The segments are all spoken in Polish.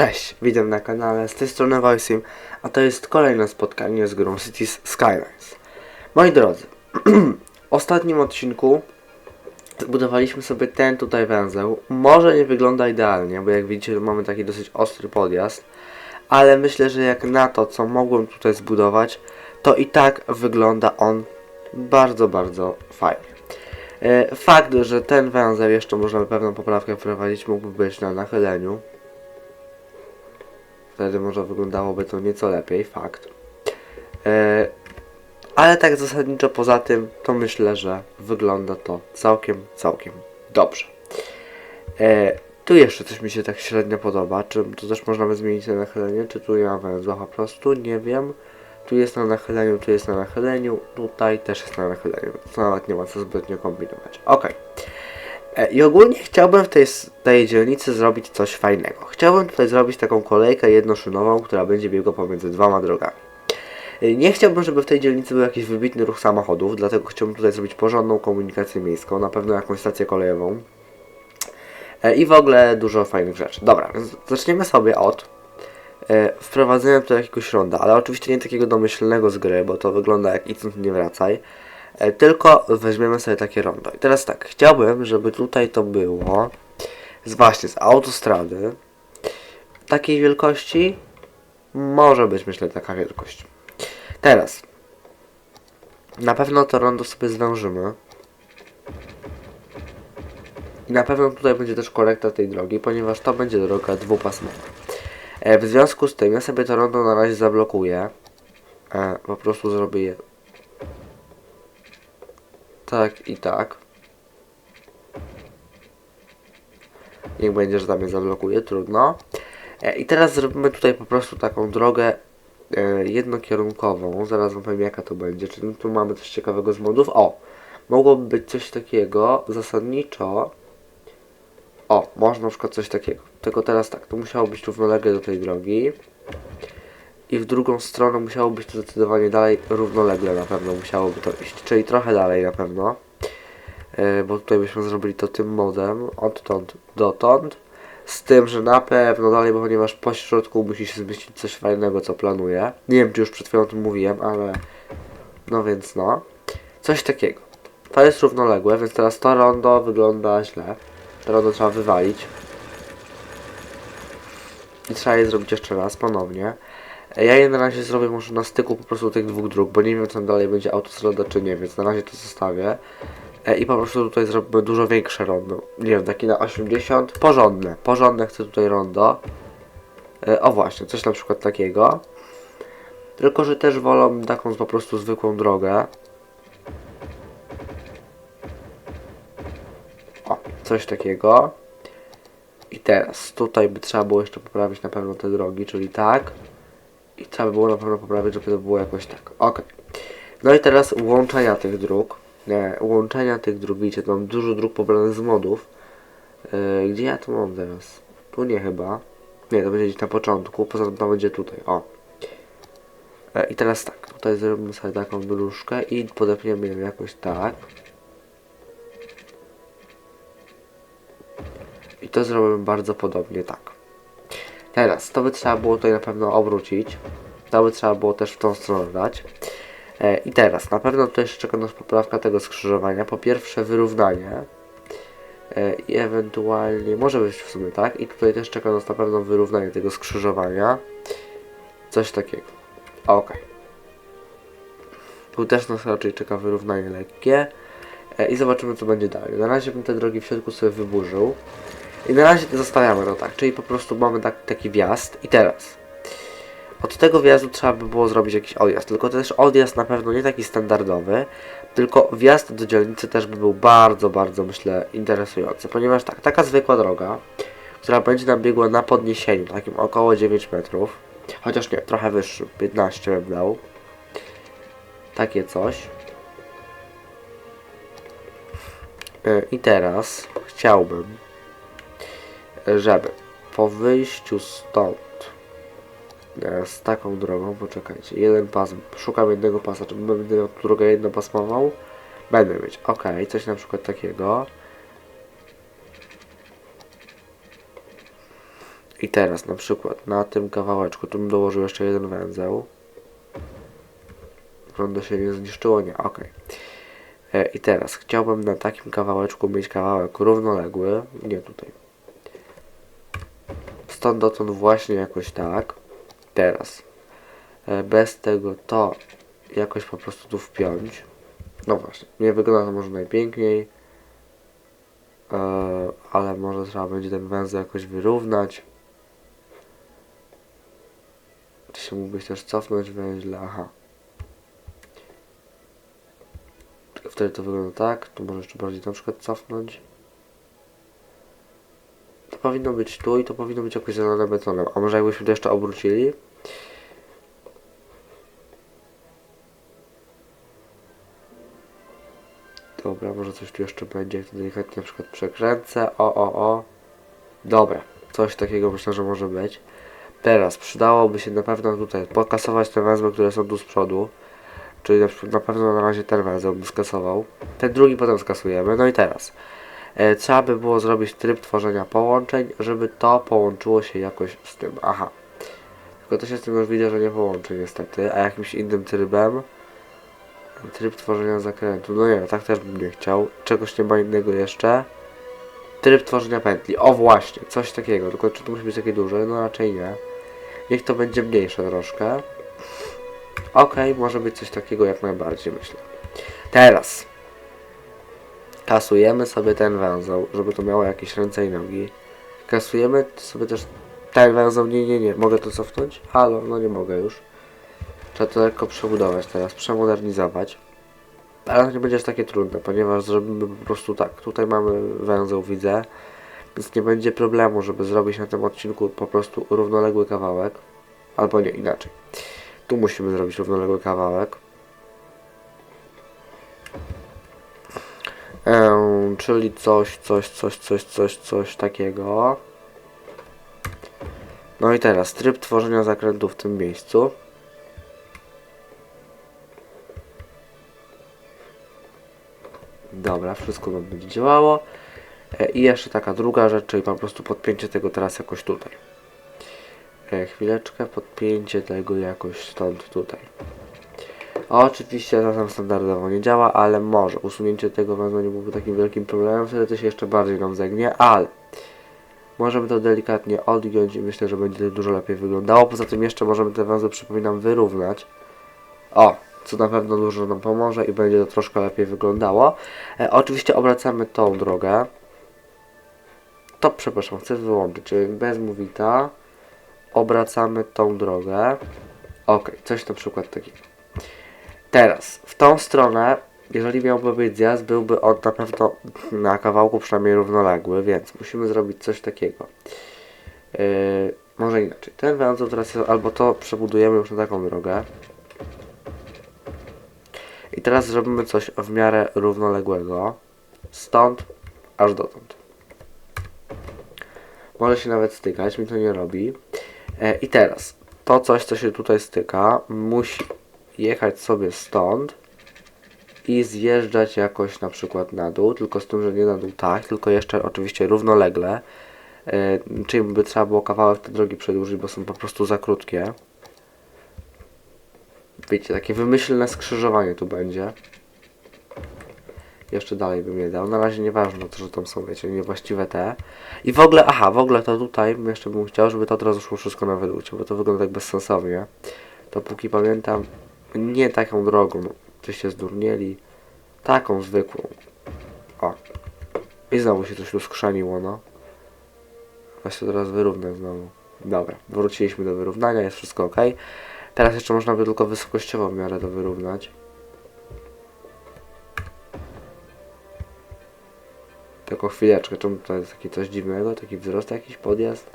Cześć, witam na kanale, z tej strony Voiceim, a to jest kolejne spotkanie z grą Cities Skylines. Moi drodzy, w ostatnim odcinku zbudowaliśmy sobie ten tutaj węzeł. Może nie wygląda idealnie, bo jak widzicie mamy taki dosyć ostry podjazd, ale myślę, że jak na to, co mogłem tutaj zbudować, to i tak wygląda on bardzo, bardzo fajnie. E, Fakt, że ten węzeł jeszcze można by pewną poprawkę wprowadzić, mógłby być na nachyleniu. Wtedy może wyglądałoby to nieco lepiej, fakt. E, ale tak zasadniczo poza tym, to myślę, że wygląda to całkiem, całkiem dobrze. E, tu jeszcze coś mi się tak średnio podoba. Czy tu też można by zmienić na nachylenie, czy tu ja węzła po prostu, nie wiem. Tu jest na nachyleniu, tu jest na nachyleniu, tutaj też jest na nachyleniu, więc nawet nie ma co zbytnio kombinować. Okej. E, I ogólnie chciałbym w tej, tej dzielnicy zrobić coś fajnego. Chciałbym tutaj zrobić taką kolejkę jednoszynową, która będzie biegła pomiędzy dwoma drogami. E, Nie chciałbym, żeby w tej dzielnicy był jakiś wybitny ruch samochodów, dlatego chciałbym tutaj zrobić porządną komunikację miejską, na pewno jakąś stację kolejową. E, I w ogóle dużo fajnych rzeczy. Dobra, więc zaczniemy sobie od wprowadzenia tutaj jakiegoś ronda, ale oczywiście nie takiego domyślnego z gry, bo to wygląda jak idź nie wracaj. E, Tylko weźmiemy sobie takie rondo. I teraz tak, chciałbym, żeby tutaj to było z właśnie z autostrady takiej wielkości. Może być myślę taka wielkość. Teraz na pewno to rondo sobie zwężymy. I na pewno tutaj będzie też korekta tej drogi, ponieważ to będzie droga dwupasmowa. E, w związku z tym ja sobie to rondo na razie zablokuję. E, po prostu zrobię je tak i tak. Niech będzie, że tam je zablokuje, trudno. E, I teraz zrobimy tutaj po prostu taką drogę e, jednokierunkową. Zaraz wam powiem jaka to będzie. Czyli tu mamy coś ciekawego z modów. O! Mogłoby być coś takiego zasadniczo. O, można na przykład coś takiego. Tylko teraz tak, to musiało być równolegle do tej drogi. I w drugą stronę musiało być to zdecydowanie dalej, równolegle na pewno musiałoby to iść. Czyli trochę dalej na pewno. E, bo tutaj byśmy zrobili to tym modem, odtąd dotąd. Z tym, że na pewno dalej, bo ponieważ po środku musi się zmieścić coś fajnego, co planuję. Nie wiem, czy już przed chwilą o tym mówiłem, ale no więc no. Coś takiego. To jest równoległe, więc teraz to rondo wygląda źle. To rondo trzeba wywalić. I trzeba je zrobić jeszcze raz, ponownie. Ja je na razie zrobię może na styku po prostu tych dwóch dróg, bo nie wiem, czy tam dalej będzie autostrada, czy nie, więc na razie to zostawię. E, I po prostu tutaj zrobimy dużo większe rondo. Nie wiem, taki na 80. Porządne, porządne chcę tutaj rondo. E, O właśnie, coś na przykład takiego. Tylko, że też wolą taką po prostu zwykłą drogę. O, coś takiego. I teraz, tutaj by trzeba było jeszcze poprawić na pewno te drogi, czyli tak. I trzeba by było na pewno poprawić, żeby to było jakoś tak. Ok. No i teraz łączenia tych dróg. Nie, łączenia tych dróg, widzicie, mam dużo dróg pobranych z modów. Yy, gdzie ja to mam teraz? Tu nie chyba. Nie, to będzie gdzieś na początku, poza tym to będzie tutaj, o. E, I teraz tak, tutaj zrobimy sobie taką dróżkę i podepniemy ją jakoś tak. I to zrobimy bardzo podobnie tak. Teraz, to by trzeba było tutaj na pewno obrócić. To by trzeba było też w tą stronę dać. E, I teraz, na pewno tutaj jeszcze czeka nas poprawka tego skrzyżowania. Po pierwsze wyrównanie. E, I ewentualnie, może być w sumie tak. I tutaj też czeka nas na pewno wyrównanie tego skrzyżowania. Coś takiego. Ok. Tu też nas raczej czeka wyrównanie lekkie. E, I zobaczymy co będzie dalej. Na razie bym te drogi w środku sobie wyburzył. I na razie zostawiamy to tak, czyli po prostu mamy tak, taki wjazd i teraz od tego wjazdu trzeba by było zrobić jakiś odjazd, tylko też odjazd na pewno nie taki standardowy, tylko wjazd do dzielnicy też by był bardzo, bardzo myślę interesujący, ponieważ tak, taka zwykła droga, która będzie nam biegła na podniesieniu, takim około 9 metrów, chociaż nie, trochę wyższy, 15 bym dał, takie coś. E, I teraz chciałbym żeby po wyjściu stąd e, z taką drogą, poczekajcie, jeden pas, szukam jednego pasa, czy będę miał tu drogę jednopasmową? Będę mieć, ok, coś na przykład takiego. I teraz na przykład na tym kawałeczku, tu bym dołożył jeszcze jeden węzeł. Rondo się nie zniszczyło? Nie, ok. I teraz chciałbym na takim kawałeczku mieć kawałek równoległy, nie tutaj. Stąd dotąd właśnie jakoś tak. Teraz e, bez tego to jakoś po prostu tu wpiąć. No właśnie, nie wygląda to może najpiękniej, e, ale może trzeba będzie ten węzeł jakoś wyrównać. Czy się mógłbyś też cofnąć węźle? Aha. Wtedy to wygląda tak, tu może jeszcze bardziej na przykład cofnąć. To powinno być tu i to powinno być jakoś zalane betonem. A może jakbyśmy to jeszcze obrócili? Dobra, może coś tu jeszcze będzie, jak to delikatnie na przykład przekręcę. O, o, o. Dobra, coś takiego myślę, że może być. Teraz przydałoby się na pewno tutaj pokasować te węzły, które są tu z przodu. Czyli na, na pewno na razie ten węzeł bym skasował. Ten drugi potem skasujemy. No i teraz. E, trzeba by było zrobić tryb tworzenia połączeń, żeby to połączyło się jakoś z tym. Aha. Tylko to się z tym już widzę, że nie połączy niestety. A jakimś innym trybem. Tryb tworzenia zakrętu. No nie, tak też bym nie chciał. Czegoś nie ma innego jeszcze. Tryb tworzenia pętli. O właśnie, coś takiego. Tylko czy to musi być takie duże? No raczej nie. Niech to będzie mniejsze troszkę. Okej, może być coś takiego jak najbardziej myślę. Teraz kasujemy sobie ten węzeł, żeby to miało jakieś ręce i nogi. Kasujemy sobie też ten węzeł, nie, nie, nie, mogę to cofnąć? Halo, no nie mogę już. Trzeba to lekko przebudować teraz, przemodernizować. Ale to nie będzie aż takie trudne, ponieważ zrobimy po prostu tak. Tutaj mamy węzeł, widzę, więc nie będzie problemu, żeby zrobić na tym odcinku po prostu równoległy kawałek. Albo nie, inaczej. Tu musimy zrobić równoległy kawałek. Czyli coś, coś, coś, coś, coś, coś takiego. No i teraz tryb tworzenia zakrętu w tym miejscu. Dobra, wszystko nam będzie działało. E, I jeszcze taka druga rzecz, czyli po prostu podpięcie tego teraz jakoś tutaj. E, chwileczkę, podpięcie tego jakoś stąd tutaj. Oczywiście to tam standardowo nie działa, ale może usunięcie tego węzła nie byłoby takim wielkim problemem, wtedy to się jeszcze bardziej nam zegnie, ale możemy to delikatnie odgiąć i myślę, że będzie to dużo lepiej wyglądało. Poza tym jeszcze możemy te węzły, przypominam, wyrównać. O, co na pewno dużo nam pomoże i będzie to troszkę lepiej wyglądało. E, oczywiście obracamy tą drogę. To, przepraszam, chcę wyłączyć, czyli bez movita obracamy tą drogę. Ok, coś na przykład takiego. Teraz, w tą stronę, jeżeli miałby być zjazd, byłby on na pewno na kawałku przynajmniej równoległy, więc musimy zrobić coś takiego. Yy, może inaczej. Ten węzeł teraz jest, albo to przebudujemy już na taką drogę. I teraz zrobimy coś w miarę równoległego. Stąd aż dotąd. Może się nawet stykać, mi to nie robi. E, I teraz, to coś, co się tutaj styka, musi jechać sobie stąd i zjeżdżać jakoś na przykład na dół, tylko z tym, że nie na dół tak, tylko jeszcze oczywiście równolegle. E, czyli by trzeba było kawałek tej drogi przedłużyć, bo są po prostu za krótkie. Wiecie, takie wymyślne skrzyżowanie tu będzie. Jeszcze dalej bym je dał. Na razie nieważne to, że tam są, wiecie, niewłaściwe te. I w ogóle, aha, w ogóle to tutaj jeszcze bym chciał, żeby to od razu szło wszystko na wydłucie, bo to wygląda tak bezsensownie. Dopóki pamiętam, nie taką drogą, czy się zdurnieli, taką zwykłą. O. I znowu się coś tu skrzaniło, no. Właśnie teraz wyrównę znowu. Dobra, wróciliśmy do wyrównania, jest wszystko ok. Teraz jeszcze można by tylko wysokościowo w miarę to wyrównać. Tylko chwileczkę, czemu to jest takie coś dziwnego, taki wzrost jakiś, podjazd?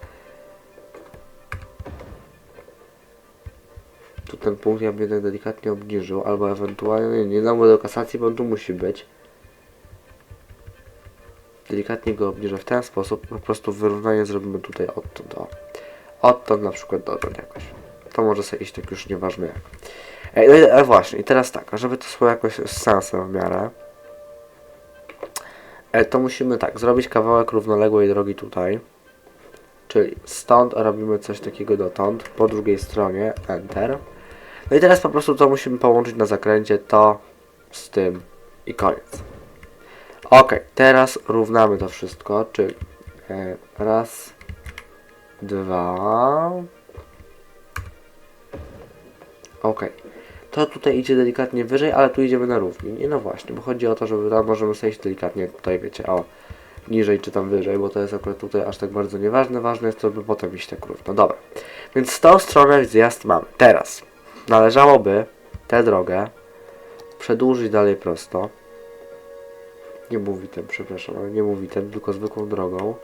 Tu ten punkt ja bym jednak delikatnie obniżył, albo ewentualnie, nie, dam do kasacji, bo on tu musi być. Delikatnie go obniżę w ten sposób, po prostu wyrównanie zrobimy tutaj odtąd, o. Odtąd na przykład dotąd jakoś. To może sobie iść tak już nieważne jak. E, no właśnie, i teraz tak, żeby to szło jakoś z sensem w miarę, e, to musimy tak, zrobić kawałek równoległej drogi tutaj. czyli stąd robimy coś takiego dotąd, po drugiej stronie Enter. No i teraz po prostu to musimy połączyć na zakręcie to z tym i koniec. Ok, teraz równamy to wszystko, czyli e, raz, dwa. Ok. To tutaj idzie delikatnie wyżej, ale tu idziemy na równi. No właśnie, bo chodzi o to, żeby tam możemy sobie iść delikatnie tutaj, wiecie, o niżej czy tam wyżej, bo to jest akurat tutaj aż tak bardzo nieważne. Ważne jest to, by potem iść tak równo. Dobra. Więc z tą stronę zjazd mamy. Teraz należałoby tę drogę przedłużyć dalej prosto. Nie mówi ten, przepraszam, nie mówi ten, tylko zwykłą drogą.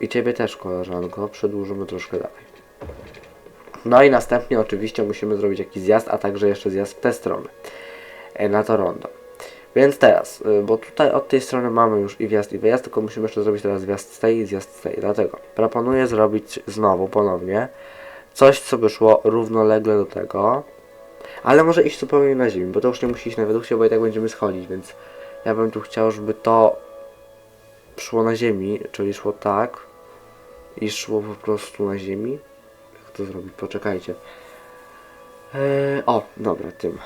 I ciebie też, koleżanko, przedłużymy troszkę dalej. No i następnie oczywiście musimy zrobić jakiś zjazd, a także jeszcze zjazd w tę stronę. e, Na to rondo. Więc teraz, y, bo tutaj od tej strony mamy już i wjazd i wyjazd, tylko musimy jeszcze zrobić teraz wjazd z tej i zjazd z tej. Dlatego proponuję zrobić znowu, ponownie, coś co by szło równolegle do tego, ale może iść zupełnie na ziemi, bo to już nie musi iść na redukcję, bo i tak będziemy schodzić, więc ja bym tu chciał, żeby to szło na ziemi, czyli szło tak i szło po prostu na ziemi. Jak to zrobić? Poczekajcie. Eee, o, dobra, tym.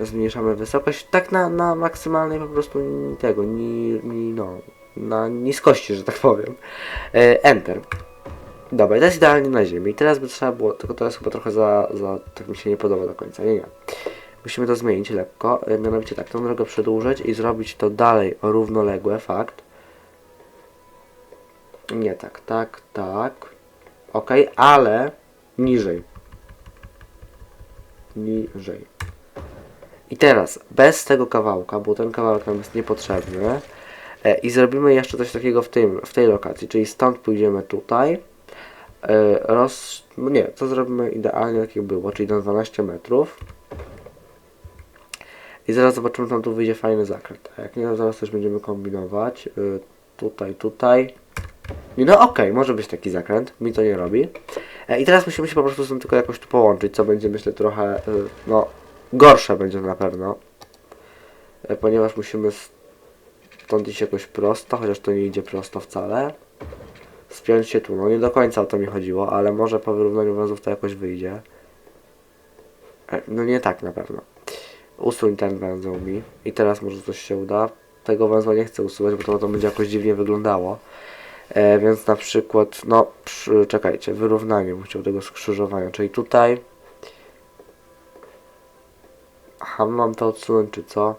Zmniejszamy wysokość tak na, na maksymalnej po prostu tego, ni, ni, no, na niskości, że tak powiem. Eee, enter. Dobra, to jest idealnie na ziemi. I teraz by trzeba było, tylko jest chyba trochę za, za, tak mi się nie podoba do końca, nie, nie. Musimy to zmienić lekko, e, mianowicie tak, tą drogę przedłużyć i zrobić to dalej równoległe, fakt. Nie tak, tak, tak. Ok, ale niżej. Niżej. I teraz, bez tego kawałka, bo ten kawałek nam jest niepotrzebny, e, i zrobimy jeszcze coś takiego w, tym, w tej lokacji, czyli stąd pójdziemy tutaj, roz... no nie, to zrobimy idealnie tak jak było, czyli na 12 metrów. I zaraz zobaczymy, tam tu wyjdzie fajny zakręt. A jak nie, zaraz też będziemy kombinować. Y, tutaj, tutaj. No okej, może być taki zakręt, mi to nie robi. E, I teraz musimy się po prostu z tym tylko jakoś tu połączyć, co będzie myślę trochę, no, gorsze będzie na pewno. E, Ponieważ musimy stąd iść jakoś prosto, chociaż to nie idzie prosto wcale. Spiąć się tu, no nie do końca o to mi chodziło, ale może po wyrównaniu węzłów to jakoś wyjdzie. E, No nie tak na pewno. Usuń ten węzeł mi i teraz może coś się uda. Tego węzła nie chcę usuwać, bo to, będzie jakoś dziwnie wyglądało. E, więc na przykład, no, przy, czekajcie, wyrównanie bym chciał tego skrzyżowania, czyli tutaj. Aha, mam to odsunąć, czy co?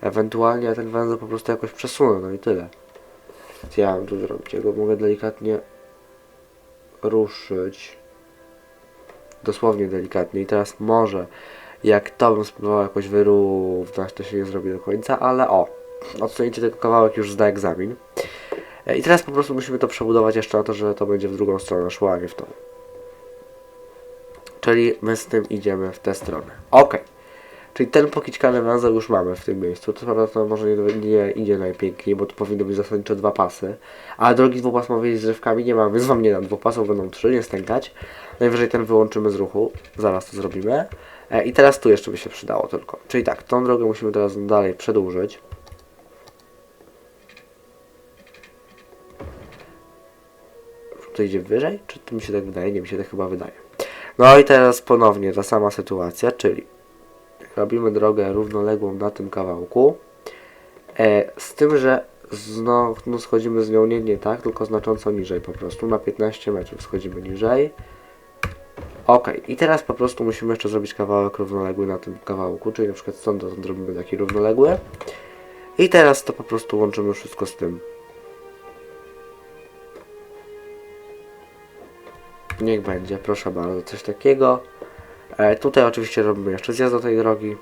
Ewentualnie ten węzeł po prostu jakoś przesunę, no i tyle. Co ja mam tu zrobić? Ja go mogę delikatnie ruszyć. Dosłownie delikatnie. I teraz może, jak to bym spróbował jakoś wyrównać, to się nie zrobi do końca, ale o, odsunięcie tego kawałek już zda egzamin. E, I teraz po prostu musimy to przebudować jeszcze na to, że to będzie w drugą stronę szło, a nie w tą. Czyli my z tym idziemy w tę stronę. Ok. Czyli ten pokiczkany węzeł już mamy w tym miejscu. To prawda to może nie, nie idzie najpiękniej, bo tu powinny być zasadniczo dwa pasy. Ale drogi dwupasmowej z drzewkami nie mamy, więc wam nie dam dwóch pasów, będą trzy, nie stękać. Najwyżej ten wyłączymy z ruchu. Zaraz to zrobimy. E, I teraz tu jeszcze by się przydało tylko. Czyli tak, tą drogę musimy teraz dalej przedłużyć. To idzie wyżej? Czy to mi się tak wydaje? Nie, mi się tak chyba wydaje. No i teraz ponownie ta sama sytuacja, czyli robimy drogę równoległą na tym kawałku. E, z tym, że znowu schodzimy z nią nie, nie tak, tylko znacząco niżej po prostu. Na 15 metrów schodzimy niżej. Ok, i teraz po prostu musimy jeszcze zrobić kawałek równoległy na tym kawałku, czyli na przykład stąd dotąd taki równoległy. I teraz to po prostu łączymy wszystko z tym. Niech będzie, proszę bardzo, coś takiego. E, tutaj oczywiście robimy jeszcze zjazd do tej drogi.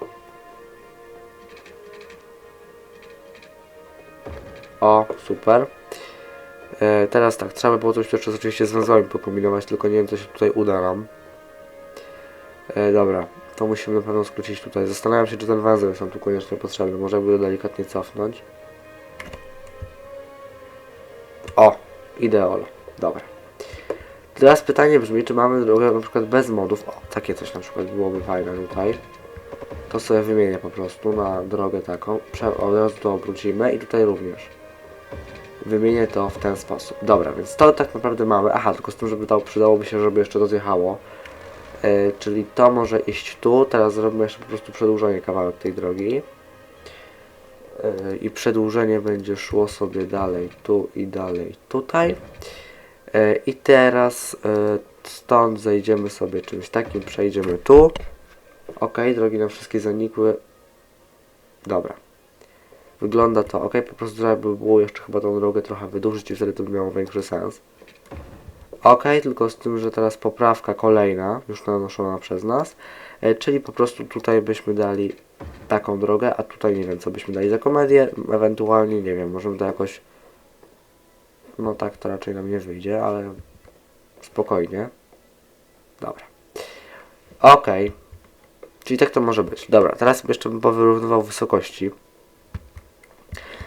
O, super. E, teraz tak, trzeba by było coś jeszcze oczywiście z węzłami pokombinować, tylko nie wiem, co się tutaj uda nam. E, dobra, to musimy na pewno skrócić tutaj. Zastanawiam się, czy ten węzeł jest nam tu koniecznie potrzebny. Może by go delikatnie cofnąć. O, ideolo. Dobra. Teraz pytanie brzmi, czy mamy drogę na przykład bez modów. O, takie coś na przykład byłoby fajne tutaj. To sobie wymienię po prostu na drogę taką. Prze od razu to obrócimy i tutaj również. wymienię to w ten sposób. Dobra, więc to tak naprawdę mamy. Aha, tylko z tym, żeby to przydałoby się, żeby jeszcze to zjechało. E, czyli to może iść tu. Teraz zrobimy jeszcze po prostu przedłużenie kawałek tej drogi. E, I przedłużenie będzie szło sobie dalej tu i dalej tutaj. E, I teraz e, stąd zejdziemy sobie czymś takim, przejdziemy tu. Ok, drogi nam wszystkie zanikły. Dobra. Wygląda to ok, po prostu trzeba by było jeszcze chyba tą drogę trochę wydłużyć i wtedy to by miało większy sens. Ok, tylko z tym, że teraz poprawka kolejna, już nanoszona przez nas, e, czyli po prostu tutaj byśmy dali taką drogę, a tutaj nie wiem co byśmy dali za komedię, ewentualnie nie wiem, możemy to jakoś, no tak to raczej nam nie wyjdzie, ale spokojnie. Dobra. Ok, czyli tak to może być. Dobra, teraz jeszcze bym powyrównywał wysokości.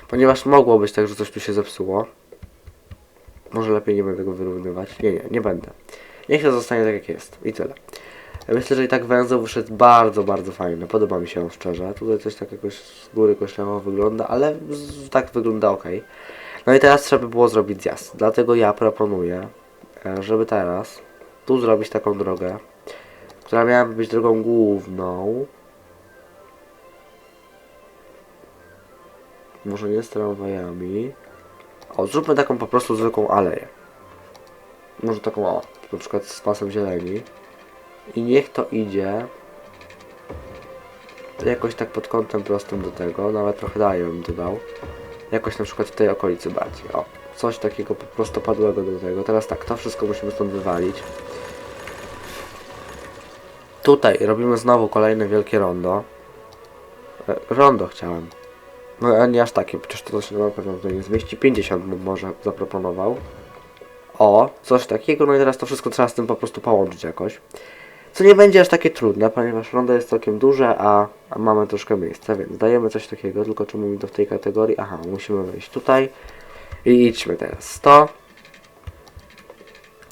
Ponieważ mogło być tak, że coś tu się zepsuło. Może lepiej nie będę go wyrównywać. Nie, nie, nie będę. Niech to zostanie tak jak jest. I tyle. Myślę, że i tak węzeł wyszedł bardzo, bardzo fajny. Podoba mi się on szczerze. Tutaj coś tak jakoś z góry koślawo wygląda, ale tak wygląda ok. No i teraz trzeba by było zrobić zjazd. Dlatego ja proponuję, e, żeby teraz tu zrobić taką drogę, która miałaby być drogą główną. Może nie z tramwajami. O, zróbmy taką po prostu zwykłą aleję. Może taką o, na przykład z pasem zieleni. I niech to idzie jakoś tak pod kątem prostym do tego, nawet trochę dalej bym to dał. Jakoś na przykład w tej okolicy bardziej. O, coś takiego po prostu padłego do tego. Teraz tak, to wszystko musimy stąd wywalić. Tutaj robimy znowu kolejne wielkie rondo. E, rondo chciałem. No nie aż takie, przecież to się na pewno tutaj nie zmieści. 50 bym może zaproponował. O, coś takiego, no i teraz to wszystko trzeba z tym po prostu połączyć jakoś. Co nie będzie aż takie trudne, ponieważ rondo jest całkiem duże, a, a mamy troszkę miejsca, więc dajemy coś takiego, tylko czemu mi to w tej kategorii? Aha, musimy wejść tutaj. I idźmy teraz 100.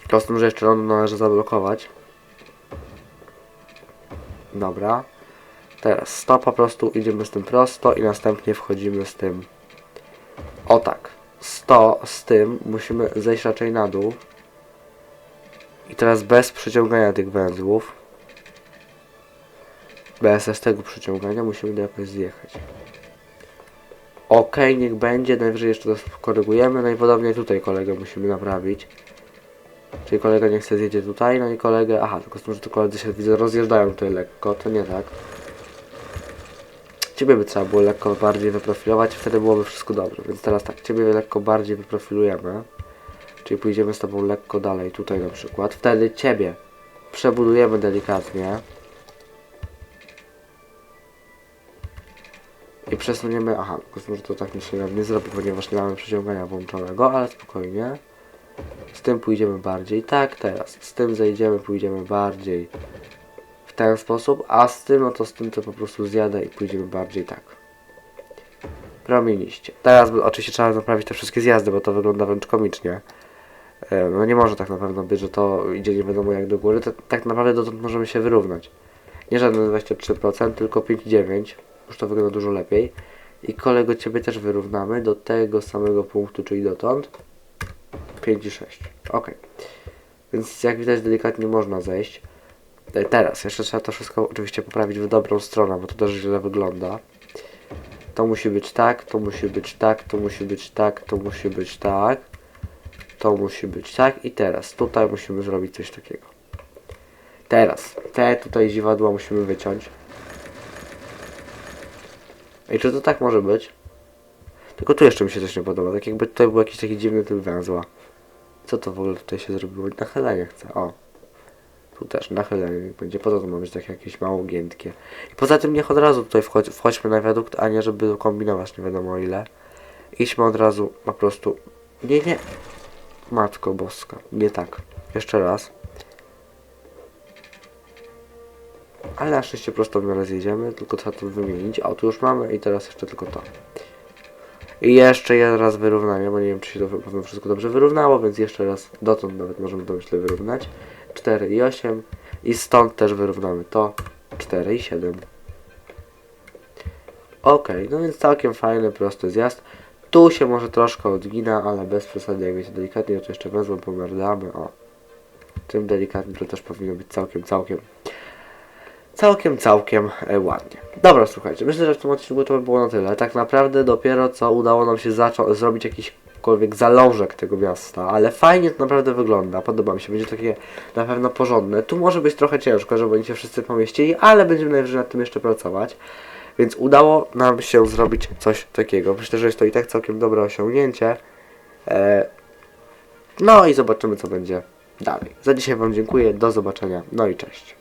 To z tym, że jeszcze rondo należy zablokować. Dobra. Teraz 100 po prostu idziemy z tym prosto i następnie wchodzimy z tym. O tak. 100 z tym musimy zejść raczej na dół. I teraz bez przyciągania tych węzłów. Bez tego przyciągania musimy to jakoś zjechać. Ok, niech będzie, najwyżej jeszcze to korygujemy, najpodobniej tutaj kolegę musimy naprawić. Czyli kolega nie chce zjedzie tutaj, no i kolegę, aha, tylko z tym, że to koledzy się widzę rozjeżdżają tutaj lekko, to nie tak. Ciebie by trzeba było lekko bardziej wyprofilować, wtedy byłoby wszystko dobrze. Więc teraz tak, Ciebie lekko bardziej wyprofilujemy. Czyli pójdziemy z Tobą lekko dalej, tutaj na przykład. Wtedy Ciebie przebudujemy delikatnie. I przesuniemy, aha, może to tak mi się nie zrobi, ponieważ nie mamy przeciągania włączonego, ale spokojnie. Z tym pójdziemy bardziej, tak, teraz. Z tym zejdziemy, pójdziemy bardziej w ten sposób, a z tym, no to z tym to po prostu zjadę i pójdziemy bardziej tak. Promieniście. Teraz oczywiście trzeba naprawić te wszystkie zjazdy, bo to wygląda wręcz komicznie. E, No nie może tak na pewno być, że to idzie nie wiadomo jak do góry, to tak naprawdę dotąd możemy się wyrównać. Nie żadne 23%, tylko 5,9. Już to wygląda dużo lepiej. I kolego Ciebie też wyrównamy do tego samego punktu, czyli dotąd. 5,6. Ok. Więc jak widać delikatnie można zejść. E, Teraz, jeszcze trzeba to wszystko oczywiście poprawić w dobrą stronę, bo to też źle wygląda. To musi być tak, to musi być tak, to musi być tak, to musi być tak. To musi być tak i teraz tutaj musimy zrobić coś takiego. Teraz, te tutaj dziwadła musimy wyciąć. I czy to tak może być? Tylko tu jeszcze mi się coś nie podoba, tak jakby tutaj był jakiś taki dziwny typ węzła. Co to w ogóle tutaj się zrobiło? Nachylenie chcę, o. Tu też nachylenie będzie, po co to ma być takie jakieś mało giętkie. I poza tym niech od razu tutaj wchodź, wchodźmy na wiadukt, a nie żeby kombinować nie wiadomo ile. Idźmy od razu po prostu... Nie, nie. Matko boska, nie tak. Jeszcze raz. Ale na szczęście prosto w miarę zjedziemy, tylko trzeba to wymienić. O, tu już mamy i teraz jeszcze tylko to. I jeszcze jeden raz wyrównanie, bo nie wiem czy się to pewno wszystko dobrze wyrównało, więc jeszcze raz dotąd nawet możemy to myślę wyrównać. 4 i 8 i stąd też wyrównamy to 4 i 7. Ok, no więc całkiem fajny, prosty zjazd. Tu się może troszkę odgina, ale bez przesady, jak wiecie, delikatnie to jeszcze wezmę, pomerdamy, o. Tym delikatnie to też powinno być całkiem, całkiem, całkiem, całkiem e, ładnie. Dobra, słuchajcie, myślę, że w tym odcinku to by było na tyle. Tak naprawdę dopiero co udało nam się zrobić jakiśkolwiek zalążek tego miasta, ale fajnie to naprawdę wygląda, podoba mi się, będzie takie na pewno porządne. Tu może być trochę ciężko, żeby oni się wszyscy pomieścili, ale będziemy najwyżej nad tym jeszcze pracować. Więc udało nam się zrobić coś takiego. Myślę, że jest to i tak całkiem dobre osiągnięcie. E, no i zobaczymy, co będzie dalej. Za dzisiaj Wam dziękuję. Do zobaczenia. No i cześć.